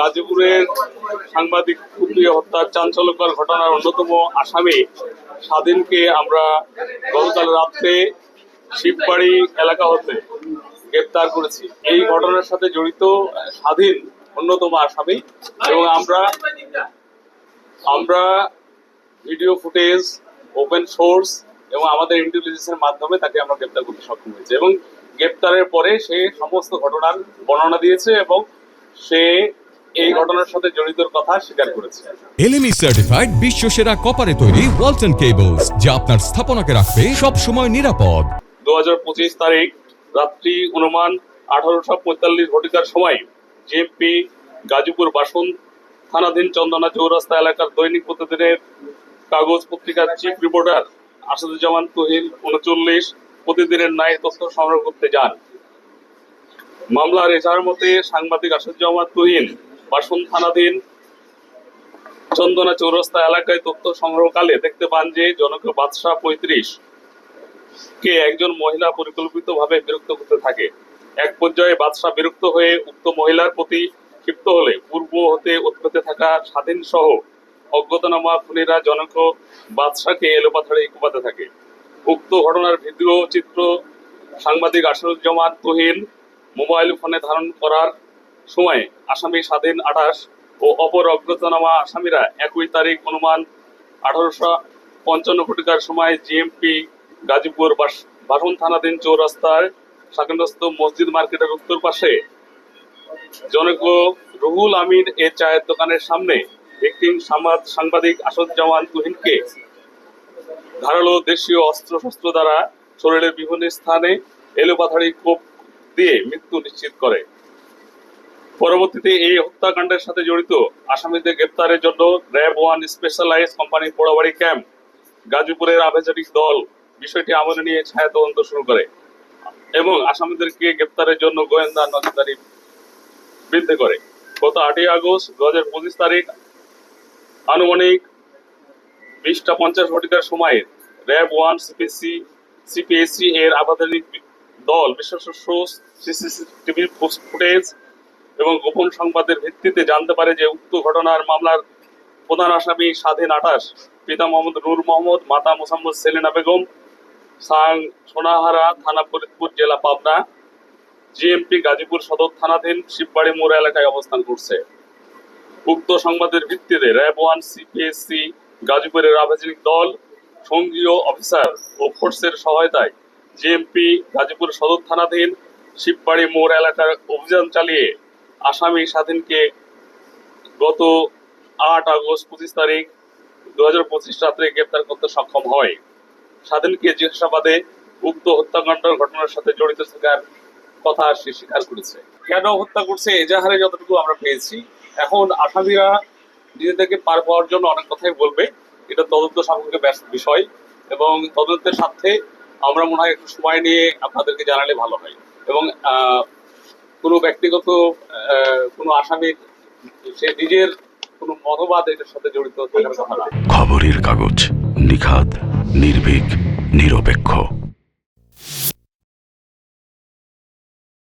গাজীপুরের সাংবাদিক কুপিয়ে হত্যার চাঞ্চল্যকর ঘটনার অন্যতম আসামি স্বাধীনকে আমরা গতকাল রাত্রে শিববাড়ি এলাকা হতে গ্রেপ্তার করেছি। এই ঘটনার সাথে জড়িত স্বাধীন অন্যতম আসামি এবং আমরা আমরা ভিডিও ফুটেজ, ওপেন সোর্স এবং আমাদের ইন্টেলিজেন্সের মাধ্যমে তাকে আমরা গ্রেপ্তার করতে সক্ষম হয়েছে এবং গ্রেপ্তারের পরে সে সমস্ত ঘটনার বর্ণনা দিয়েছে এবং সে এই ঘটনার সাথে জড়িতর কথা স্বীকার করেছে। এলএমই সার্টিফাইড বিশ্ব সেরা কপারে তৈরি ওয়ালটন কেবলস যা আপনার স্থাপনাকে রাখবে সব সময় নিরাপদ। দু হাজার পঁচিশ তারিখ রাত্রি অনুমান আঠারোশো পঁয়তাল্লিশ ঘটিকার সময় গাজীপুর বাসন থানাধীন চন্দনা চৌরাস্তা এলাকার দৈনিক প্রতিদিনের কাগজ পত্রিকার চিফ রিপোর্টার আসাদুজ্জামান তহিল উনচল্লিশ প্রতিদিনের ন্যায় তথ্য সংগ্রহ করতে যান। মামলার এজাহার মতে সাংবাদিক আসাদুজ্জামান তহিন বাসন থানাধীন চন্দনা চৌরাস্তা এলাকায় তথ্য সংগ্রহকালে দেখতে পান যে জনক বাদশাহ পঁয়ত্রিশ কে একজন মহিলা পরিকল্পিতভাবে বিরক্ত করতে থাকে। এক পর্যায়ে বাদশাহ বিরক্ত হয়ে উক্ত মহিলার প্রতি ক্ষিপ্ত হলে পূর্ব হতে উৎপত্তি থাকা স্বাধীন সহ অজ্ঞাতনামা খুনিরা জনক বাদশাহকে এলোপাথাড়ে কুপাতে থাকে। উক্ত ঘটনার ভিডিও, চিত্র, সাংবাদিক আসাদুজ্জামান তহিন মোবাইল ফোনে ধারণ করার সময় আসামি স্বাধীন আঠাশ ও অপর অজ্ঞাতনামা আসামিরা একই তারিখ অনুমান আঠারোশো পঞ্চান্ন কোটিকার সময় জিএমপি গাজীপুর বাস- বাসন থানাধীন চৌরাস্তার শাকিনস্থ মসজিদ মার্কেটের উত্তর পাশে জনক রুহুল আমিন এ চায়ের দোকানের সামনে একটি সাংবাদ সাংবাদিক আসাদুজ্জামান তুহিনকে ধারালো দেশীয় অস্ত্র শস্ত্র দ্বারা শরীরের বিভিন্ন স্থানে এলোপাথারি কোপ দিয়ে মৃত্যু নিশ্চিত করে। পরবর্তীতে এই হত্যাকাণ্ডের সাথে জড়িত আসামিদের গ্রেপ্তারের জন্য RAB one specialize company Porabari camp, গাজীপুরের আভেজারিক দল বিষয়টি আমলে নিয়ে ছায়া তদন্ত শুরু করে এবং আসামিদেরকে গ্রেপ্তারের জন্য গোয়েন্দা নজরদারি বৃদ্ধি করে। গত আটই আগস্ট দু হাজার পঁচিশ তারিখ আনুমানিক বিশটা পঞ্চাশ ঘটিকার সময় র্যাব ওয়ান সিপিসি, সিপিএসসি এর আপাতনিক দল বিশেষ সোর্স সিসিটিভি ফুটেজ এবং গোপন সংবাদের ভিত্তিতে জানতে পারে যে উক্ত ঘটনার মামলার প্রধান আসামি স্বাধীন আটাশ, পিতা মোহাম্মদ নূর মোহাম্মদ, মাতা মোসাম্মদ সেলিনা বেগম, সাং সোনাহারা থানা ফরিদপুর, জেলা পাবনা, জিএমপি গাজীপুর সদর থানাধীন শিববাড়ি মোড় এলাকায় অবস্থান করছে। উক্ত সংবাদের ভিত্তিতে র্যাব ওয়ান সিপিএসসি গাজীপুরের আবাসিক দল সঙ্গীয় অফিসার ও ফোর্সের সহায়তায় জিএমপি গাজীপুর সদর থানাধীন শিববাড়ি মোড় এলাকার অভিযান চালিয়ে আসামি স্বাধীনকে গত আট আগস্ট পঁচিশ তারিখ দু হাজার পঁচিশ রাত্রে গ্রেপ্তার করতে সক্ষম হয়। স্বাধীনকে জিজ্ঞাসাবাদে উক্ত হত্যাকাণ্ডের ঘটনার সাথে জড়িত থাকার কথা সে স্বীকার করেছে। কেন হত্যা করছে এজাহারে যতটুকু আমরা পেয়েছি। এখন আসামিরা নিজেদেরকে পার পাওয়ার জন্য অনেক কথাই বলবে। এটা তদন্ত সামগ্রিক ব্যাস- বিষয় এবং তদন্তের সাথে আমরা মনে হয় একটু সময় নিয়ে আপনাদেরকে জানালে ভালো হয়। এবং কোনো ব্যক্তিগত কোনো আসামির, সে নিজের কোনো মতবাদ এটার সাথে জড়িত খবরের কাগজ নিখাত নির্ভীক, নিরপেক্ষ।